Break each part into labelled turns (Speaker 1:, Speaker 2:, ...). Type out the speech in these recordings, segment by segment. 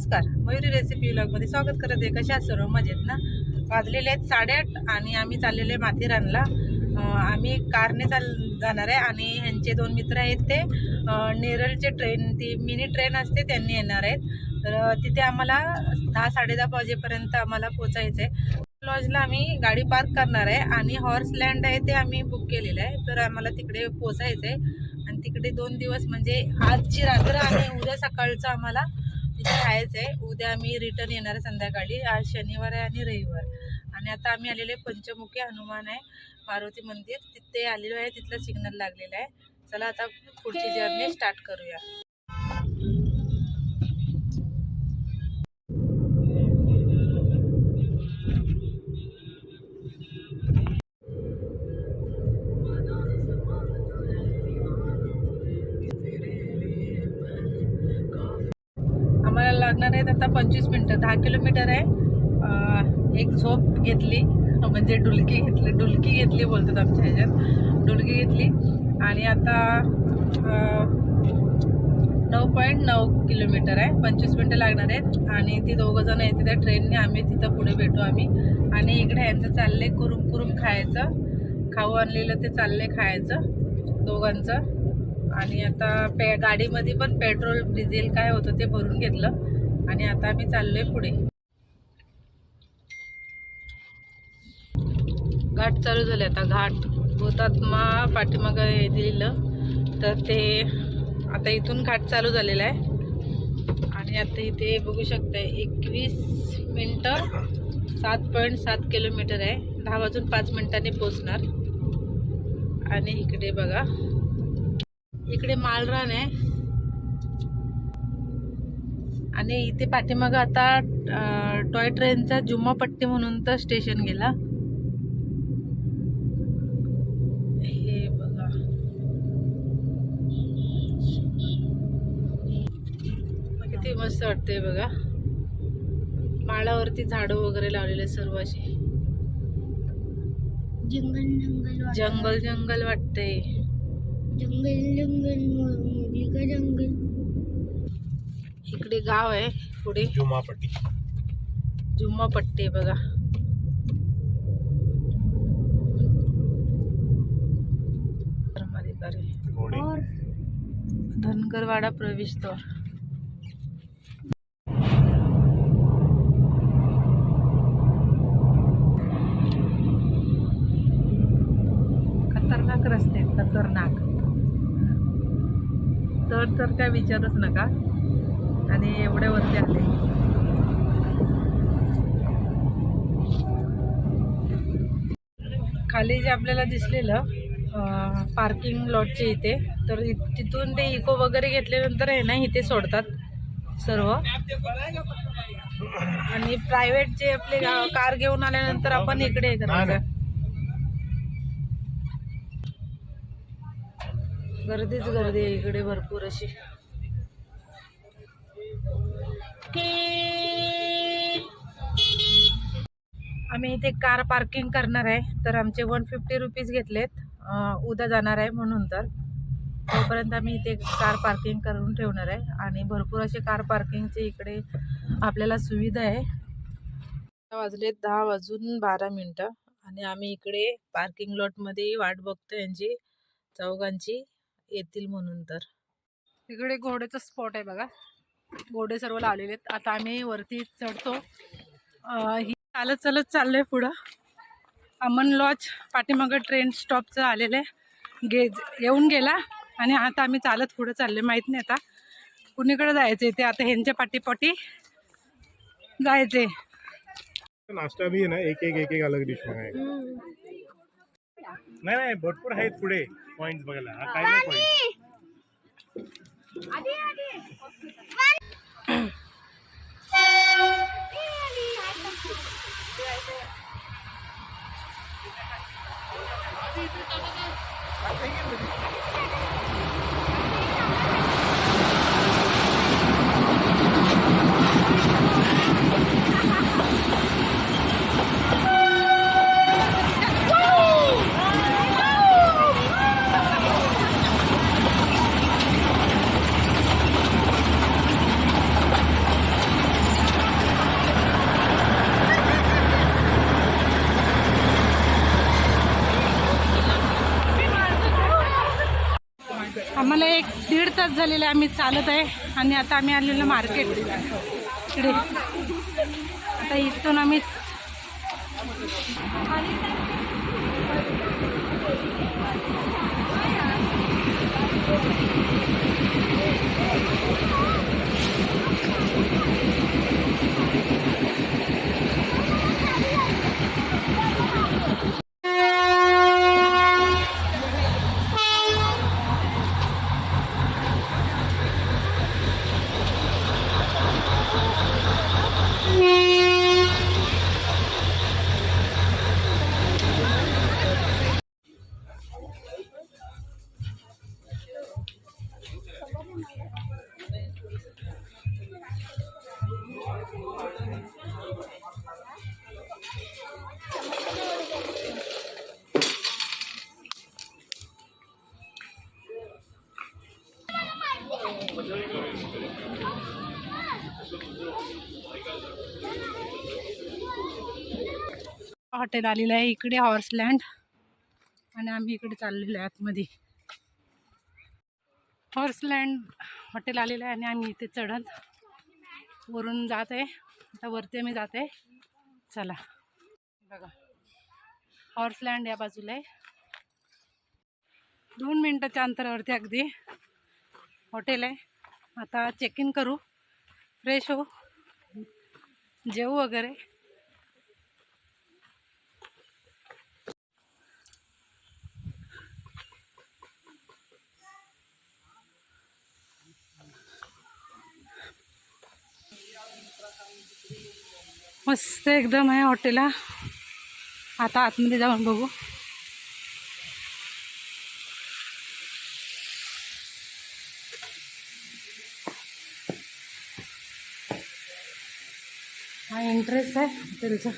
Speaker 1: नमस्कार. मयुरी रेसिपी ब्लॉगमध्ये स्वागत करत आहे. कशा सर्व? मजेत ना? वाजलेले आहेत साडेआठ आणि आम्ही चाललेले माथेरानला. आम्ही कारने चाल जाणार आहे आणि ह्यांचे दोन मित्र आहेत ते. नेरळचे ट्रेन ती मिनी ट्रेन असते त्यांनी येणार आहेत. तर तिथे आम्हाला दहा साडेदहा वाजेपर्यंत आम्हाला पोचायचं आहे लॉजला आम्ही गाडी पार्क करणार आहे आणि हॉर्स लँड आहे ते आम्ही बुक केलेलं आहे. तर आम्हाला तिकडे पोचायचं आहे आणि तिकडे दोन दिवस म्हणजे आजची रात्र आणि उद्या सकाळचं आम्हाला तिथे राहायचं आहे. उद्या आम्ही रिटर्न येणार आहे संध्याकाळी आज शनिवार आहे आणि रविवार. आणि आता आम्ही आलेले पंचमुखी हनुमान आहे मारुती मंदिर. तिथे आलेलो आहे तिथलं सिग्नल लागलेलं आहे. चला आता पुढची जर्नी स्टार्ट करूया. आम्हाला लागणार आहेत आता पंचवीस मिनटं. दहा किलोमीटर आहे. एक झोप घेतली. म्हणजे डुलकी घेतली. डुलकी घेतली बोलतात आमच्या ह्याच्यात. डुलकी घेतली. आणि आता नऊ पॉईंट नऊ किलोमीटर आहे. पंचवीस मिनटं लागणार आहेत. आणि ती दोघं जण येते त्या ट्रेनने आम्ही तिथं पुढे भेटू आम्ही. आणि इकडे यांचं चाललंय कुरुम कुरुम खायचं. खाऊ आणलेलं ते चाललं आहे खायचं. दोघांचं. आणि आता पे गाडीमध्ये पण पेट्रोल डिझेल काय होतं ते भरून घेतलं आणि आता आम्ही चाललोय पुढे. घाट चालू झाले आता. घाट हुतात्मा पाठीमागं हे दिलेलं. तर ते आता इथून घाट चालू झालेला आहे. आणि आता इथे बघू शकता एकवीस मिनटं सात पॉईंट सात किलोमीटर आहे. दहा वाजून पाच मिनिटांनी पोचणार आणि इकडे बघा. इकडे मालरान आहे. आणि इथे पाठीमागं आता टॉय ट्रेनचा जुम्मापट्टी म्हणून तर स्टेशन गेला. हे बघा. किती मस्त वाटतंय बघा. माळावरती झाडं वगैरे लावलेले सर्व अशी.
Speaker 2: जंगल जंगल
Speaker 1: जंगल जंगल वाटतंय.
Speaker 2: जंगल जंगल मोगली का जंगल.
Speaker 1: इकडे गाव आहे पुढे.
Speaker 3: जुमापट्टी.
Speaker 1: जुम्मापट्टी आहे बघा. धर्माधिकारी.
Speaker 3: घोडे.
Speaker 2: और.
Speaker 1: धनगरवाडा प्रवेशद्वार खतरनाक रस्ते खतरनाक. तर तर काय विचारच नका. आणि एवढे वरती आले. खाली जे आपल्याला दिसलेलं पार्किंग लॉटचे इथे तर इ- तिथून ते इको वगैरे घेतल्यानंतर आहे ना इथे सोडतात सर्व. आणि प्रायव्हेट जे आपले कार घेऊन आल्यानंतर आपण इकडे करायचं. गर्दीच गर्दी आहे इकडे भरपूर अशी. आम्ही इथे कार पार्किंग करणार आहे तर आमचे वन फिफ्टी रुपीज घेतलेत. उद्या जाणार आहे म्हणून तर. तोपर्यंत आम्ही इथे कार पार्किंग करून ठेवणार आहे. आणि भरपूर असे कार पार्किंगचे इकडे आपल्याला सुविधा आहे. वाजले वाजलेत दहा वाजून बारा मिनटं. आणि आम्ही इकडे पार्किंग लॉटमध्ये वाट बघतो यांची चौघांची. येतील म्हणून तर. इकडे घोड्याचा स्पॉट आहे बघा. घोडे सर्व लावलेले आहेत. आता आम्ही वरती चढतो. ही चालत चालत चाललंय पुढं. अमन लॉज पाठीमागं ट्रेन स्टॉपचं आलेलं आहे. गे येऊन गेला आणि आता आम्ही चालत पुढं चालले माहीत नाही आता. कुणीकडे जायचं ते? आता ह्यांच्या पाठीपाठी जायचे
Speaker 3: नाश्ता भी आहे ना एक एक एक एक अलग डिश नाही नाही भरपूर आहेत पुढे. पॉइंट बघायला. हा काय नाही पॉइंट
Speaker 1: झालेलं आहे आम्ही चालत आहे आणि आता आम्ही आलेलो मार्केट. इकडे. आता इथून आम्ही हॉटेल आलेलं आहे इकडे हॉर्सलँड आणि आम्ही इकडे चाललेलो आहे आतमध्ये. हॉर्सलँड हॉटेल आलेलं आहे आणि आम्ही इथे चढत वरून जात आहे. आता वरती आम्ही जात आहे. चला. बघा. हॉर्सलँड या बाजूला आहे. दोन मिनटाच्या अंतरावरती अगदी हॉटेल आहे. आता चेक इन करू. फ्रेश हो. जेवू वगैरे. मस्त एकदम आहे हॉटेलला. आता आतमध्ये जाऊन बघू. हा इंटरेस्ट आहे हॉटेलचा.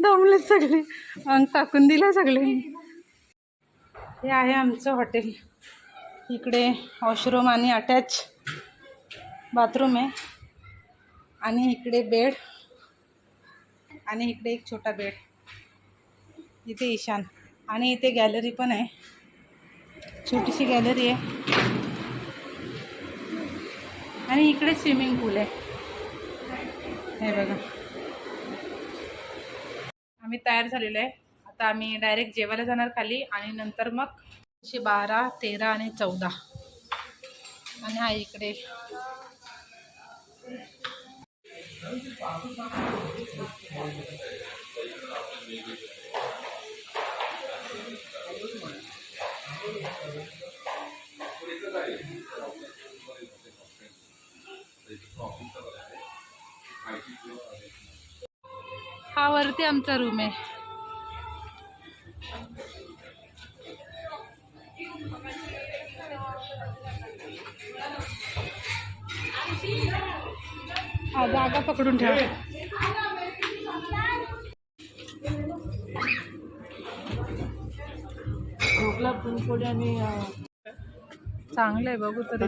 Speaker 1: दमले सगळे. अंग टाकून दिलं सगळे. हे आहे आमचं हॉटेल. इकडे वॉशरूम आणि अटॅच बाथरूम आहे. आणि इकडे बेड आणि इकडे एक छोटा बेड इथे ईशान. आणि इथे गॅलरी पण आहे. छोटीशी गॅलरी आहे. आणि इकडे स्विमिंग पूल आहे. हे बघा. आम्ही तयार झालेलो आहे. आता आम्ही डायरेक्ट जेवायला जाणार खाली आणि नंतर मग असे बारा तेरा आणि चौदा. आणि हा इकडे. हा वरती आमचा रूम आहे. हा जागा पकडून ठेवा. ढोकला पुरणपोळी आणि चांगलं आहे बघू तरी.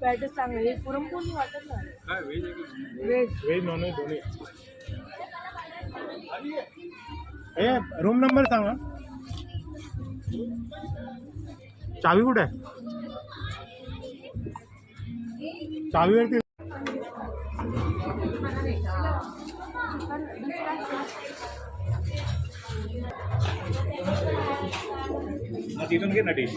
Speaker 1: पॅटच चांगलं आहे. पुरणपोळी वाटत नाही.
Speaker 3: काय veg
Speaker 1: veg
Speaker 3: veg non veg दोन्ही. ए रूम नंबर सांगा. चावी कुठे आहे? चावीवरती हा, तिथून घे ना डिश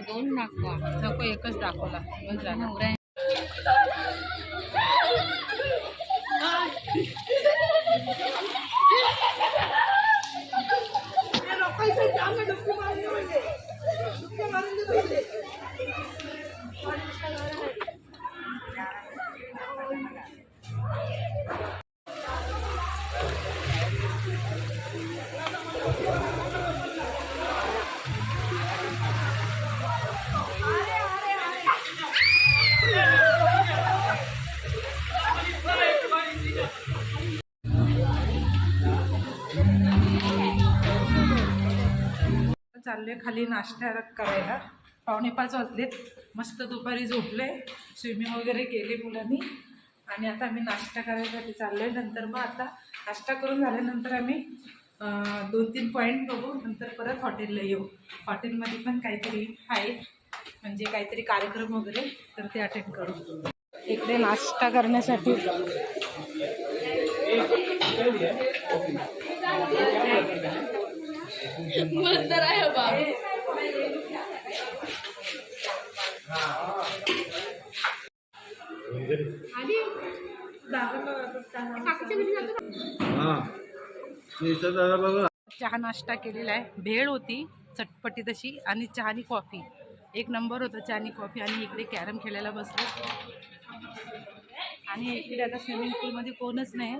Speaker 2: दोन दाखवा.
Speaker 1: नको एकच दाखवला. खाली नाश्ता करायला. पावणे पाच वाजलेत. मस्त दुपारी झोपले. स्विमिंग वगैरे केली मुलांनी. आणि आता आम्ही नाश्ता करायसाठी चाललो आहे नंतर मग आता नाश्ता करून झाल्यानंतर आम्ही दोन तीन पॉईंट बघू. नंतर परत हॉटेलला येऊ. हॉटेलमध्ये पण काहीतरी आहे. म्हणजे काहीतरी कार्यक्रम वगैरे तर ते अटेंड करू. इकडे नाश्ता करण्यासाठी. चहा नाश्ता केलेला आहे. भेळ होती चटपटी तशी आणि चहा आणि कॉफी. एक नंबर होतं चहा आणि कॉफी आणि इकडे कॅरम खेळायला बसलो. आणि इकडे आता स्विमिंग पूलमध्ये कोणच नाही.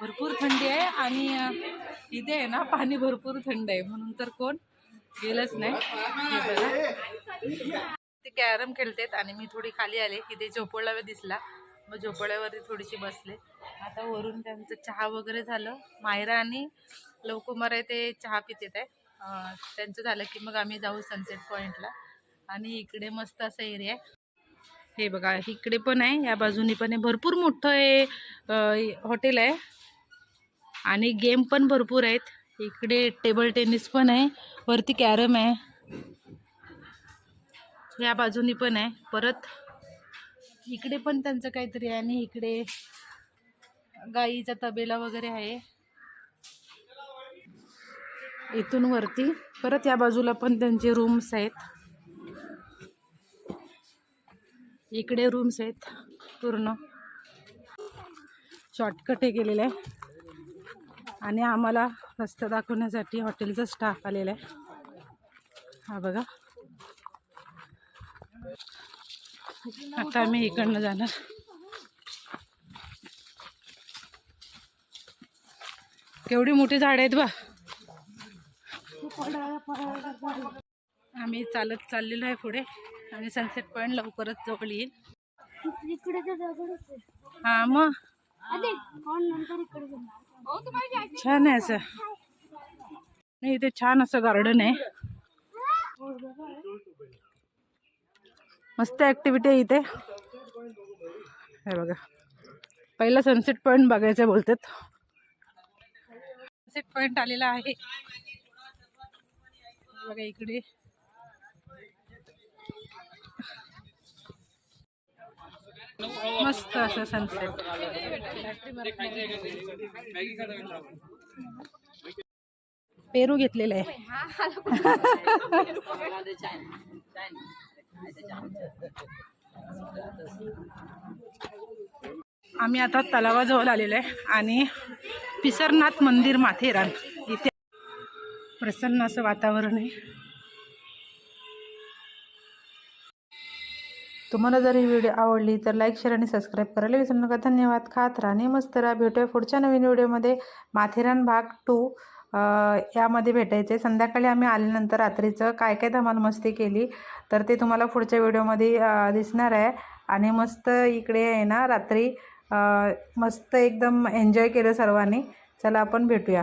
Speaker 1: भरपूर थंडी आहे आणि इथे आहे ना पाणी भरपूर थंड आहे म्हणून तर कोण गेलंच नाही. ते कॅरम खेळतात आणि मी थोडी खाली आले इथे झोपळ्यावर दिसला. मग झोपड्यावरती थोडीशी बसले. आता वरून त्यांचं चहा वगैरे झालं. मायरा आणि लवकुमार आहे ते चहा पितेत आहे. त्यांचं झालं की मग आम्ही जाऊ सनसेट पॉईंटला आणि इकडे मस्त असा एरिया आहे. हे बघा इकडे पण आहे या बाजूनी पण आहे. भरपूर मोठं हे हॉटेल आहे. आणि गेम पण भरपूर आहेत. इकडे टेबल टेनिस पण आहे. वरती कॅरम आहे. या बाजूनी पण आहे. परत इकडे पण त्यांचं काहीतरी आहे आणि इकडे गाईचा तबेला वगैरे आहे. इथून वरती. परत या बाजूला पण त्यांचे रूम्स आहेत. इकडे रूम्स आहेत पूर्ण. शॉर्टकट हे केलेलं आहे. आणि आम्हाला रस्ता दाखवण्यासाठी हॉटेलचा स्टाफ आलेला आहे. हा बघा. आता आम्ही इकडनं जाणार. केवढी मोठी झाड आहेत बा. आम्ही चालत चाललेलो आहे पुढे. आणि सनसेट पॉईंट लवकरच जवळ येईल. हा मग?
Speaker 2: जाणार.
Speaker 1: छान आहे असं. नाही इथे छान असं गार्डन आहे. मस्त ॲक्टिव्हिटी आहे इथे. हे बघा. पहिला सनसेट पॉईंट बघायचं बोलतात. सनसेट पॉईंट आलेला आहे. बघा इकडे. मस्त असं सनसेट पेरू घेतलेलं आहे. आम्ही आता तलावाजवळ आलेलो आहे आणि पिसरनाथ मंदिर माथेरान. इथे प्रसन्न असं वातावरण आहे. तुम्हाला जर ही व्हिडिओ आवडली तर लाईक शेअर आणि सबस्क्राईब करायला विसरू नका. धन्यवाद. खात राहा. मस्त राहा. भेटूया पुढच्या नवीन व्हिडिओमध्ये माथेरान भाग टू यामध्ये भेटायचे. संध्याकाळी आम्ही आल्यानंतर रात्रीचं काय काय धमाल मस्ती केली तर ते तुम्हाला पुढच्या व्हिडिओमध्ये दिसणार आहे. आणि मस्त इकडे आहे ना रात्री मस्त एकदम एन्जॉय केलं सर्वांनी. चला आपण भेटूया.